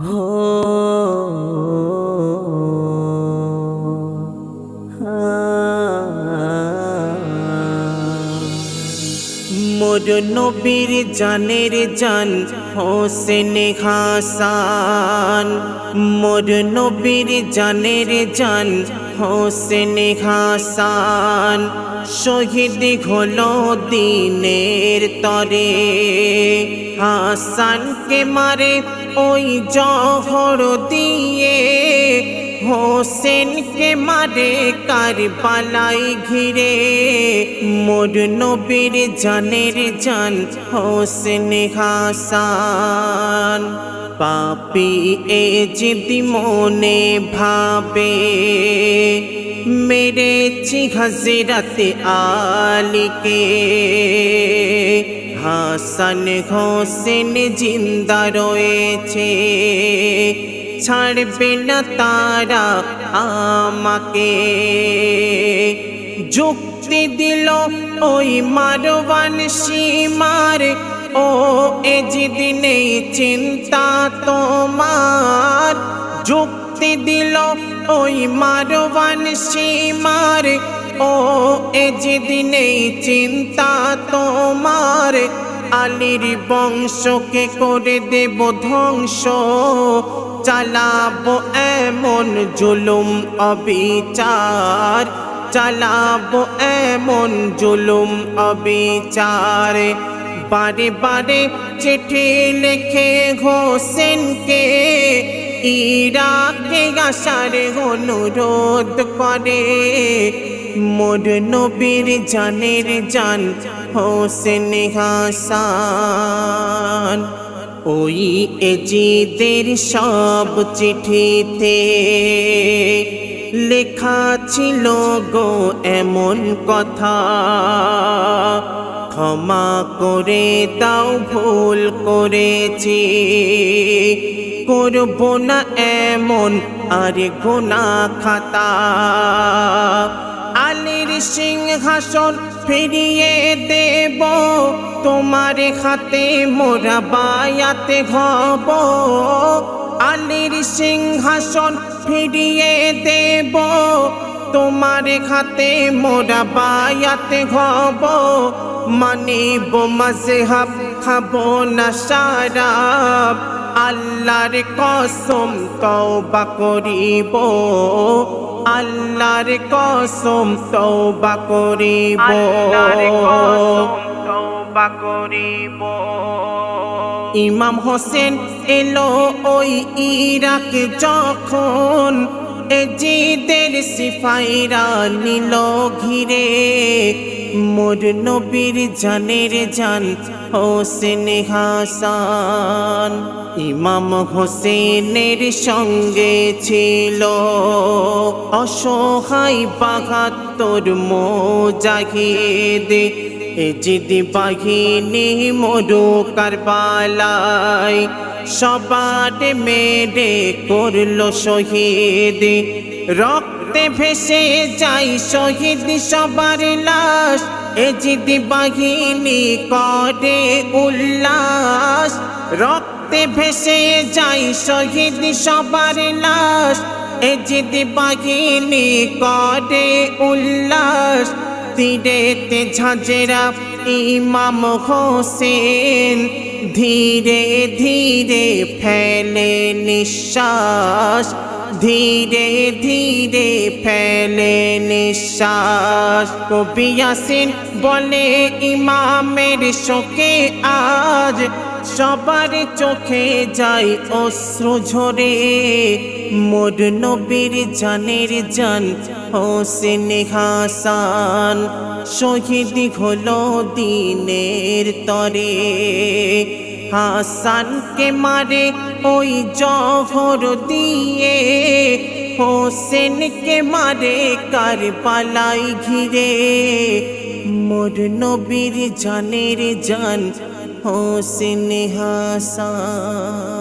মোর নবীর জানের জান হোসেন হাসান মোর নবীর জানের জান হোসেন হাসান শহীদ হলো দিনের তরে হাসানকে মারে ওই জহর দিয়ে হোসেনকে মারে কারবালাই ঘিরে। মোর নবীর জানের জান হোসেন হাসান। পাপি এ যদি মনে ভাবে, মেরেছি হাজিরাতে আলিকে। হাসান হোসেন জিন্দা রয়েছে। ছাড়বে না তারা আমাকে। যুক্তি দিল ওই মারবান সীমার, ও এ দিনে চিন্তা তোমার। যুক্তি দিল ওই মারবান সীমার। ও, এ দিনে চিন্তা তোমার, আলির বংশকে করে দেব ধ্বংস। চালাবো এমন জুলুম অবিচার, চালাবো এমন জুলুম অবিচার। বারে বারে চিঠি লিখে হোসেনকে ইরাকে আসার অনুরোধ করে। মোর নবীর জানের জান হোসেন হাসান। ওই এজিদের সব চিঠিতে লেখা ছিল গো এমন কথা। ক্ষমা করে দাও, ভুল করেছি। করব না এমন আর গোনা খাতা। আলীর সিংহাসন ফিরিয়ে দেব, তোমার হাতে মোরা বায়াতে হব। আলীর সিংহাসন ফিরিয়ে দেব, তোমার হাতে মোরা বায়াতে হব। মানিব মাজহাব খাব না সারাব। আল্লাহর কসম তওবা করিব। আল্লাহর কসম তওবা করিব। তওবা করিব। ইমাম হোসেন এলো ওই ইরাক যখন এজিদের সিফাইরা নিল ঘিরে। মোর নবীর জানের জান, হোসেন হাসান। ইমাম হোসেনের সঙ্গে ছিল অসহায় বাহাত্তর মোজাহিদ। এজিদি বাহিনী মরু কারবালায় সবার মেরে করল শহীদ। রক্তে ভেসে যাই শহীদ সবার লাশ। এজিদি বাহিনী করে উল্লাস। রক্তে ভেসে যাই শহীদ সবার লাশ। এজিদি বাহিনী করে উল্লাস। তীরেতে ঝাঁঝেরা ইমাম হোসেন। ধীরে ধীরে ফেলে নিঃশ্বাস। ধীরে ধীরে ফেলে নিঃশ্বাস। কবি ইয়াসিন বলে ইমামের শোকে আজ সবার চোখে যাই অশ্রু ঝরে। মোর নবীর জানের জান, হোসেন হাসান, শহীদ হলো দিনের তরে। হাসানকে মারে ওই জহর দিয়ে, হোসেনকে মারে কার পালাই ঘিরে। মোর নবীর জানের জান হোসেন হাসান